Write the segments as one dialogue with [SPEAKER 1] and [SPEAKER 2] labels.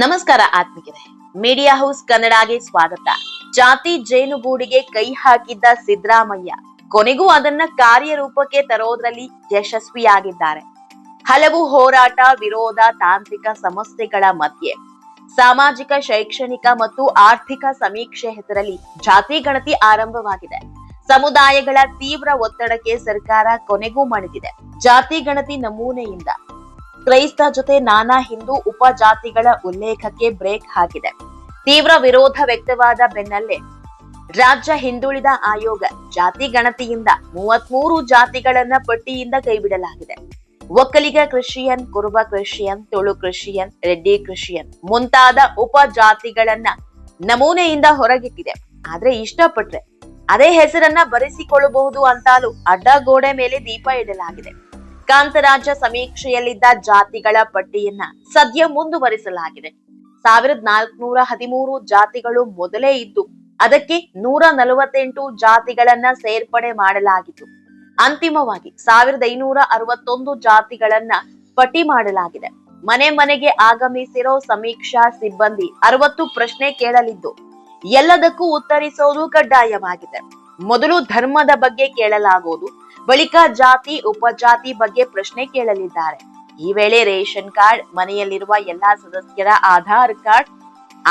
[SPEAKER 1] ನಮಸ್ಕಾರ ಆತ್ಮಿಕರೇ media house ಕನ್ನಡಗೆ ಸ್ವಾಗತ. ಜಾತಿ ಜೇನುಗೂಡಿಗೆ ಕೈ ಹಾಕಿದ್ದ ಸಿದ್ದರಾಮಯ್ಯ ಕೊನೆಗೂ ಅದನ್ನ ಕಾರ್ಯರೂಪಕ್ಕೆ ತರೋದ್ರಲ್ಲಿ ಯಶಸ್ವಿಯಾಗಿದ್ದಾರೆ. ಹಲವು ಹೋರಾಟ, ವಿರೋಧ, ತಾಂತ್ರಿಕ ಸಮಸ್ಯೆಗಳ ಮಧ್ಯೆ ಸಾಮಾಜಿಕ, ಶೈಕ್ಷಣಿಕ ಮತ್ತು ಆರ್ಥಿಕ ಸಮೀಕ್ಷೆ ಹೆಸರಲ್ಲಿ ಜಾತಿ ಗಣತಿ ಆರಂಭವಾಗಿದೆ. ಸಮುದಾಯಗಳ ತೀವ್ರ ಒತ್ತಡಕ್ಕೆ ಸರ್ಕಾರ ಕೊನೆಗೂ ಮಣಿದಿದೆ. ಜಾತಿ ಗಣತಿ ನಮೂನೆಯಿಂದ ಕ್ರೈಸ್ತ ಜೊತೆ ನಾನಾ ಹಿಂದೂ ಉಪಜಾತಿಗಳ ಉಲ್ಲೇಖಕ್ಕೆ ಬ್ರೇಕ್ ಹಾಕಿದೆ. ತೀವ್ರ ವಿರೋಧ ವ್ಯಕ್ತವಾದ ಬೆನ್ನಲ್ಲೇ ರಾಜ್ಯ ಹಿಂದುಳಿದ ಆಯೋಗ ಜಾತಿ ಗಣತಿಯಿಂದ ಮೂವತ್ಮೂರು ಜಾತಿಗಳನ್ನ ಪಟ್ಟಿಯಿಂದ ಕೈಬಿಡಲಾಗಿದೆ. Vokkaliga Christian Kuruba Christian Tulu Christian Reddy Christian ಮುಂತಾದ ಉಪಜಾತಿಗಳನ್ನ ನಮೂನೆಯಿಂದ ಹೊರಗಿಟ್ಟಿದೆ. ಆದ್ರೆ ಇಷ್ಟಪಟ್ರೆ ಅದೇ ಹೆಸರನ್ನ ಬರೆಸಿಕೊಳ್ಳಬಹುದು ಅಂತಾಲೂ ಅಡ್ಡಗೋಡೆ ಮೇಲೆ ದೀಪ ಇಡಲಾಗಿದೆ. ಕಾಂತರಾಜ್ಯ ಸಮೀಕ್ಷೆಯಲ್ಲಿದ್ದ ಜಾತಿಗಳ ಪಟ್ಟಿಯನ್ನ ಸದ್ಯ ಮುಂದುವರಿಸಲಾಗಿದೆ. ಸಾವಿರದ ನಾಲ್ಕುನೂರ ಹದಿಮೂರು ಜಾತಿಗಳು ಮೊದಲೇ ಇದ್ದು, ಅದಕ್ಕೆ ನೂರ ನಲವತ್ತೆಂಟು ಜಾತಿಗಳನ್ನ ಸೇರ್ಪಡೆ ಮಾಡಲಾಗಿತ್ತು. ಅಂತಿಮವಾಗಿ ಸಾವಿರದ ಐನೂರ ಅರವತ್ತೊಂದು ಜಾತಿಗಳನ್ನ ಪಟ್ಟಿ ಮಾಡಲಾಗಿದೆ. ಮನೆ ಮನೆಗೆ ಆಗಮಿಸಿರೋ ಸಮೀಕ್ಷಾ ಸಿಬ್ಬಂದಿ ಅರವತ್ತು ಪ್ರಶ್ನೆ ಕೇಳಲಿದ್ದು, ಎಲ್ಲದಕ್ಕೂ ಉತ್ತರಿಸೋದು ಕಡ್ಡಾಯವಾಗಿದೆ. ಮೊದಲು ಧರ್ಮದ ಬಗ್ಗೆ ಕೇಳಲಾಗುವುದು. ಬಳಿಕ ಜಾತಿ, ಉಪಜಾತಿ ಬಗ್ಗೆ ಪ್ರಶ್ನೆ ಕೇಳಲಿದ್ದಾರೆ. ಈ ವೇಳೆ ರೇಷನ್ ಕಾರ್ಡ್, ಮನೆಯಲ್ಲಿರುವ ಎಲ್ಲಾ ಸದಸ್ಯರ ಆಧಾರ್ ಕಾರ್ಡ್,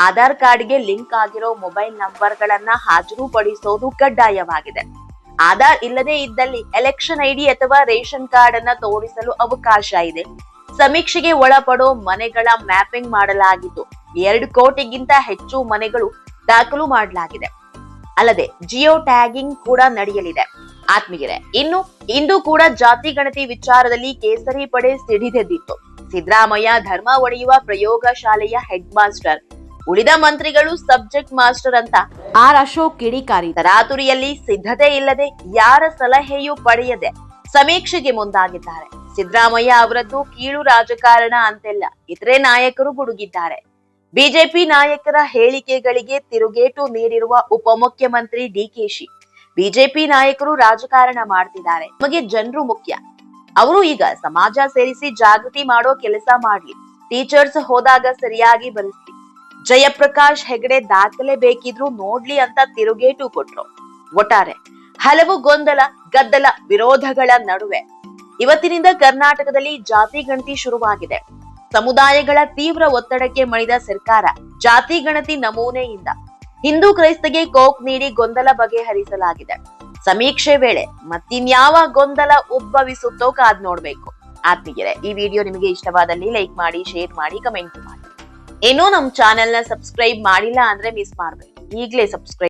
[SPEAKER 1] ಆಧಾರ್ ಕಾರ್ಡ್ಗೆ ಲಿಂಕ್ ಆಗಿರೋ ಮೊಬೈಲ್ ನಂಬರ್ಗಳನ್ನ ಹಾಜರುಪಡಿಸೋದು ಕಡ್ಡಾಯವಾಗಿದೆ. ಆಧಾರ್ ಇಲ್ಲದೆ ಇದ್ದಲ್ಲಿ ಎಲೆಕ್ಷನ್ ಐಡಿ ಅಥವಾ ರೇಷನ್ ಕಾರ್ಡ್ ಅನ್ನ ತೋರಿಸಲು ಅವಕಾಶ ಇದೆ. ಸಮೀಕ್ಷೆಗೆ ಒಳಪಡೋ ಮನೆಗಳ ಮ್ಯಾಪಿಂಗ್ ಮಾಡಲಾಗಿದ್ದು, ಎರಡು ಕೋಟಿಗಿಂತ ಹೆಚ್ಚು ಮನೆಗಳು ದಾಖಲು ಮಾಡಲಾಗಿದೆ. ಅಲ್ಲದೆ ಜಿಯೋ ಟ್ಯಾಗಿಂಗ್ ಕೂಡ ನಡೆಯಲಿದೆ. ಆತ್ಮೀಯರೇ, ಇನ್ನು, ಇಂದು ಕೂಡ ಜಾತಿ ಗಣತಿ ವಿಚಾರದಲ್ಲಿ ಕೇಸರಿ ಪಡೆ ಸಿಡಿದೆದ್ದಿತ್ತು. ಸಿದ್ದರಾಮಯ್ಯ ಧರ್ಮ ಒಡೆಯುವ ಪ್ರಯೋಗಶಾಲೆಯ ಹೆಡ್ ಮಾಸ್ಟರ್ ಉಳಿದ ಮಂತ್ರಿಗಳು ಸಬ್ಜೆಕ್ಟ್ ಮಾಸ್ಟರ್ ಅಂತ. ಆರ್ ಅಶೋಕ್ ಕಿಡಿಕಾರಿ ತರಾತುರಿಯಲ್ಲಿ ಸಿದ್ಧತೆ ಇಲ್ಲದೆ ಯಾರ ಸಲಹೆಯೂ ಪಡೆಯದೆ ಸಮೀಕ್ಷೆಗೆ ಮುಂದಾಗಿದ್ದಾರೆ. ಸಿದ್ದರಾಮಯ್ಯ ಅವರದ್ದು ಕೀಳು ರಾಜಕಾರಣ ಅಂತೆಲ್ಲ ಇತರೆ ನಾಯಕರು ಗುಡುಗಿದ್ದಾರೆ. ಬಿಜೆಪಿ ನಾಯಕರ ಹೇಳಿಕೆಗಳಿಗೆ ತಿರುಗೇಟು ನೀಡಿರುವ ಉಪಮುಖ್ಯಮಂತ್ರಿ ಡಿಕೆಶಿ ಬಿಜೆಪಿ ನಾಯಕರು ರಾಜಕಾರಣ ಮಾಡ್ತಿದ್ದಾರೆ. ನಮಗೆ ಜನರು ಮುಖ್ಯ. ಅವರು ಈಗ ಸಮಾಜ ಸೇರಿಸಿ ಜಾಗೃತಿ ಮಾಡೋ ಕೆಲಸ ಮಾಡ್ಲಿ. ಟೀಚರ್ಸ್ ಹೋದಾಗ ಸರಿಯಾಗಿ ಬರೆಸ್ಲಿ. ಜಯಪ್ರಕಾಶ್ ಹೆಗಡೆ ದಾಖಲೆ ಬೇಕಿದ್ರು ನೋಡ್ಲಿ ಅಂತ ತಿರುಗೇಟು ಕೊಟ್ರು. ಒಟ್ಟಾರೆ, ಹಲವು ಗೊಂದಲ, ಗದ್ದಲ, ವಿರೋಧಗಳ ನಡುವೆ. ಇವತ್ತಿನಿಂದ ಕರ್ನಾಟಕದಲ್ಲಿ ಜಾತಿ ಗಣತಿ ಶುರುವಾಗಿದೆ. ಸಮುದಾಯಗಳ ತೀವ್ರ ಒತ್ತಡಕ್ಕೆ ಮಣಿದ ಸರ್ಕಾರ ಜಾತಿ ಗಣತಿ ನಮೂನೆಯಿಂದ ಹಿಂದೂ ಕ್ರೈಸ್ತಗೆ ಕೋಕ್ ನೀಡಿ ಗೊಂದಲ ಬಗೆಹರಿಸಲಾಗಿದೆ. ಸಮೀಕ್ಷೆ ವೇಳೆ ಮತ್ತಿನ್ಯಾವ ಗೊಂದಲ ಉದ್ಭವಿಸುತ್ತೋ ಕಾದ್ ನೋಡ್ಬೇಕು. ಆತ್ಮೀಯರೇ, ಈ ವಿಡಿಯೋ ನಿಮಗೆ ಇಷ್ಟವಾದಲ್ಲಿ ಲೈಕ್ ಮಾಡಿ, ಶೇರ್ ಮಾಡಿ, ಕಮೆಂಟ್ ಮಾಡಿ. ಏನೋ ನಮ್ ಚಾನೆಲ್ನ ಸಬ್ಸ್ಕ್ರೈಬ್ ಮಾಡಿಲ್ಲ ಅಂದ್ರೆ ಮಿಸ್ ಮಾಡ್ಬೇಕು ಈಗಲೇ ಸಬ್ಸ್ಕ್ರೈಬ್